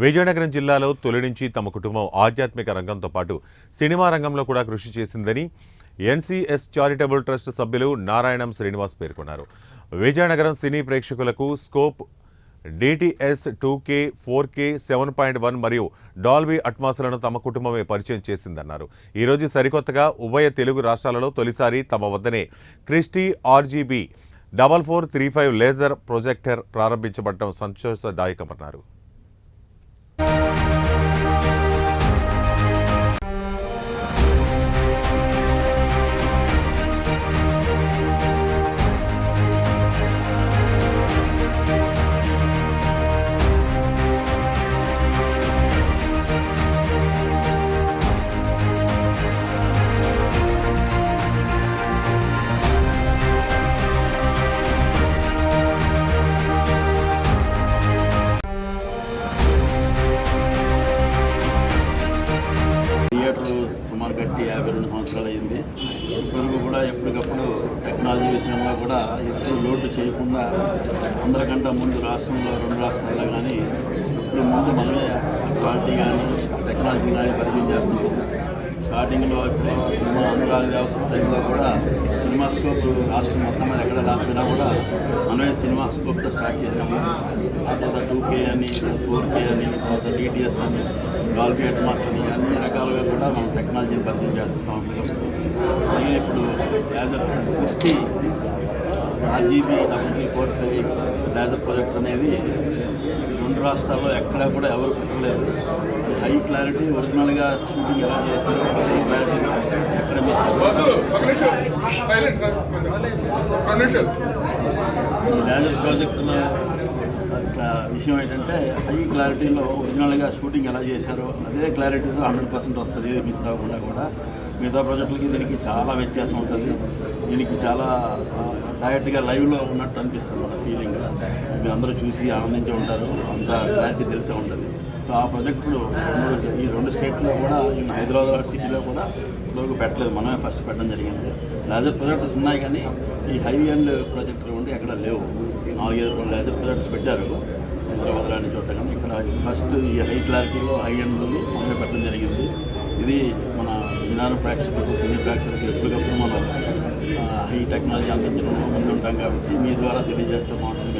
విజయనగరం జిల్లాలో తొలి నుంచి తమ కుటుంబం ఆధ్యాత్మిక రంగంతో పాటు సినిమా రంగంలో కూడా కృషి చేసిందని ఎన్సీఎస్ చారిటబుల్ ట్రస్ట్ సభ్యులు నారాయణం శ్రీనివాస్ పేర్కొన్నారు. విజయనగరం సినీ ప్రేక్షకులకు scope DTS two K four K seven point one మరియు డాల్బీ అట్మాస్లను తమ కుటుంబమే పరిచయం చేసిందన్నారు. ఈరోజు సరికొత్తగా ఉభయ తెలుగు రాష్ట్రాలలో తొలిసారి తమ వద్దనే Christie RGB double four three five laser projector ప్రారంభించబడటం సంతోషదాయకమన్నారు. కూడా ఎప్పటికప్పుడు టెక్నాలజీ విషయంలో కూడా ఎప్పుడు లోటు చేయకుండా అందరికంటే ముందు రాష్ట్రంలో రెండు రాష్ట్రాల్లో కానీ ఇప్పుడు ముందు మనమే క్వాలిటీ కానీ టెక్నాలజీ కానీ పరిచయం చేస్తున్నాం. స్టార్టింగ్లో ఇప్పుడు సినిమా అనురాగ్ దేవత టైంలో కూడా సినిమా స్కోప్ రాష్ట్రం మొత్తం మీద ఎక్కడ రాకపోయినా కూడా మనమే సినిమా స్కోప్తో స్టార్ట్ చేసాము. ఆ తర్వాత టూ కే అని ఫోర్ కే అని తర్వాత డిటిఎస్ అని గాల్ఫీ అట్మాస్ అని అన్ని రకాలుగా కూడా మనం టెక్నాలజీని పరిచయం చేస్తున్నాం. అలాగే ఇప్పుడు as a Christie RGB double three four five laser project అనేది రెండు రాష్ట్రాల్లో ఎక్కడా కూడా ఎవరు పెట్టలేదు. హై క్లారిటీ ఒరిజినల్గా షూటింగ్ ఎలా చేశారో అదే క్లారిటీలో ఎక్కడ మిస్ లేజర్ ప్రాజెక్టులో అట్లా విషయం ఏంటంటే హై క్లారిటీలో ఒరిజినల్గా షూటింగ్ ఎలా చేశారో అదే క్లారిటీతో హండ్రెడ్ పర్సెంట్ వస్తుంది ఏది మిస్ అవ్వకుండా కూడా. మిగతా ప్రాజెక్టులకి దీనికి చాలా వ్యత్యాసం ఉంటుంది. దీనికి చాలా డైరెక్ట్గా లైవ్లో ఉన్నట్టు అనిపిస్తుంది మన ఫీలింగ్ మీరు అందరూ చూసి ఆనందించి ఉంటారు అంత క్లారిటీ తెలిసే ఉంటుంది. సో ఆ ప్రాజెక్టులు ఈ రెండు స్టేట్లో కూడా హైదరాబాద్ సిటీలో కూడా ఇంతవరకు పెట్టలేదు. మనమే ఫస్ట్ పెట్టడం జరిగింది. లేజర్ ప్రాజెక్ట్స్ ఉన్నాయి కానీ ఈ హై అండ్ ప్రాజెక్టులు ఉండి ఎక్కడ లేవు. నాలుగైదు లేజర్ ప్రాజెక్ట్స్ పెట్టారు హైదరాబాద్ లాంటి చోట కానీ ఇక్కడ ఫస్ట్ ఈ హై క్లారిటీలో హై అండ్ మొదలు పెట్టడం జరిగింది. ఇది మన విధాన ప్రేక్షకులకు సినీ ప్రేక్షకులకు ఎప్పటికప్పుడు మనం హై టెక్నాలజీ అందించడం ముందు ఉంటాం కాబట్టి మీ ద్వారా తెలియజేస్తూ మాత్రం